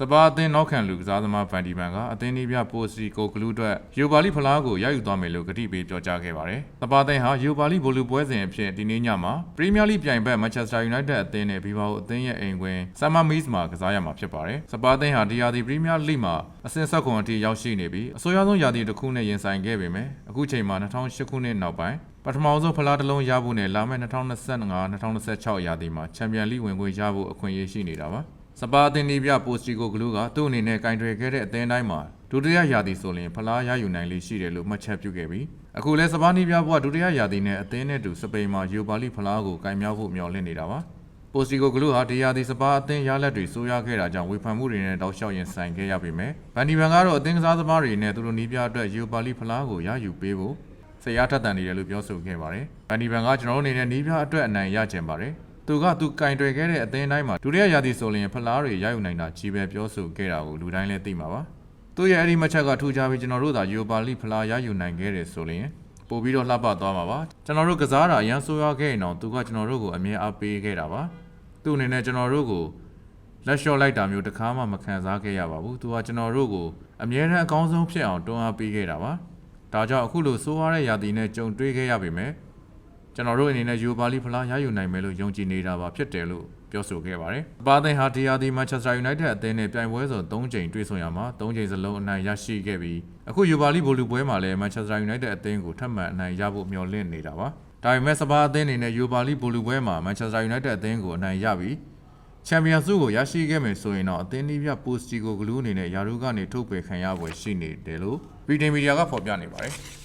စပါအသင်းနောက်ခံလူကစားသမားဗန်ဒီဗန်ကအသင်းနီးပြပိုစီကိုဂလူးအတွက်ယူပါလီဖလားကိုရယူသွားမယ်လို့ကတိပေးပြောကြားခဲ့ပါတယ်။စပါအသင်းဟာယူပါလီဘိုလူပွဲစဉ်အဖြစ်ဒီနေ့ညမှာပရီးမီးယားလိပြိုင်ဘက်မန်ချက်စတာယူနိုက်တက်အသင်းနဲ့ဘီဘာအိုအသင်းရဲ့အိမ်ကွင်းဆမ်မာမီးစ်မှာကစားရမှာဖြစ်ပါတယ်။စပါအသင်းဟာဒီယာဒီပရီးမီးယားလိမှာအဆင့်ဆက်ခွန်အထိရောက်ရှိနေပြီးအဆိုးရွားဆုံးယာဒီတစ်ခုနဲ့ရင်ဆိုင်ခဲ့ပေမဲ့အခုချိန်မှာ2008ခုနှစ်နောက်ပိုင်းပထမဆုံးဖလားတစ်လုံးရဖို့နဲ့လာမယ့်2025-2026ရာသီမှာချန်ပီယံလိဝင်ခွင့်ရဖို့အခွင့်အရေးရှိနေတာပါ။ စပါအသင်းနီးပြပိုစတီကိုဂလူးကသူ့အနေနဲ့ကင်တွယ်ခဲ့တဲ့အသင်းတိုင်းမှာဒုတိယရာသီဆိုရင်ဖလားရယူနိုင်လေရှိတယ်လို့မှတ်ချက်ပြုခဲ့ပြီးအခုလဲစပါနီးပြဘွားဒုတိယရာသီနဲ့အသင်းနဲ့တူစပိန်မှာယူပါလိဖလားကိုကင်မြောက်ဖို့မျှော်လင့်နေတာပါ။ပိုစတီကိုဂလူးဟာဒီရာသီစပါအသင်းရလက်တွေဆိုးရခဲ့တာကြောင့်ဝေဖန်မှုတွေနဲ့တောက်လျှောက်ရင်ဆိုင်ခဲ့ရပေမဲ့ဗန်ဒီဗန်ကတော့အသင်းကစားသမားတွေနဲ့သူတို့နီးပြအတွက်ယူပါလိဖလားကိုရယူပေးဖို့ဆရာထက်တန်နေတယ်လို့ပြောဆိုခဲ့ပါတယ်။ဗန်ဒီဗန်ကကျွန်တော်တို့အနေနဲ့နီးပြအတွက်အနိုင်ရကျင်ပါတယ်။ သူကသူကင်တွယ်ခဲ့တဲ့အသင်းတိုင်းမှာဒုတိယရာသီဆိုရင်ဖလားတွေရယူနိုင်တာကြီးပဲပြောဆိုခဲ့တာကိုလူတိုင်းလည်းသိမှာပါ။သူ့ရဲ့အဲ့ဒီမှတ်ချက်ကထူးခြားပြီးကျွန်တော်တို့သာယူပါလိဖလားရယူနိုင်ခဲ့တယ်ဆိုရင်ပို့ပြီးတော့လှပသွားမှာပါ။ကျွန်တော်တို့ကစားတာအရန်ဆိုးရွားခဲ့ရင်တော့သူကကျွန်တော်တို့ကိုအမြဲအားပေးခဲ့တာပါ။သူ့အနေနဲ့ကျွန်တော်တို့ကိုလက်လျှော့လိုက်တာမျိုးတစ်ခါမှမခံစားခဲ့ရပါဘူး။သူကကျွန်တော်တို့ကိုအမြဲတမ်းအကောင်းဆုံးဖြစ်အောင်တွန်းအားပေးခဲ့တာပါ။ဒါကြောင့်အခုလိုဆိုးရတဲ့ရာသီနဲ့ကြုံတွေ့ခဲ့ရပေမဲ့ ကျွန်တော်တို့အနေနဲ့ယူပါလီဖလားရယူနိုင်မယ်လို့ယုံကြည်နေတာပါဖြစ်တယ်လို့ပြောဆိုခဲ့ပါတယ်။ပါသင်ဟာဒီယာဒီမန်ချက်စတာယူနိုက်တက်အသင်းနဲ့ပြိုင်ပွဲစုံ၃ချိန်တွေ့ဆုံရမှာ၃ချိန်စလုံးအနိုင်ရရှိခဲ့ပြီးအခုယူပါလီဘိုလူပွဲမှာလည်းမန်ချက်စတာယူနိုက်တက်အသင်းကိုထပ်မံအနိုင်ရဖို့မျှော်လင့်နေတာပါ။ဒါပေမဲ့စပါအသင်းအနေနဲ့ယူပါလီဘိုလူပွဲမှာမန်ချက်စတာယူနိုက်တက်အသင်းကိုအနိုင်ရပြီးချန်ပီယံဆုကိုရရှိခဲ့မယ်ဆိုရင်တော့အသင်းနီးပြပိုစတီကိုဂလူးအနေနဲ့ယာရုကနေထုတ်ပယ်ခံရပွဲရှိနေတယ်လို့ဗီဒီမီဒီယာကဖော်ပြနေပါတယ်။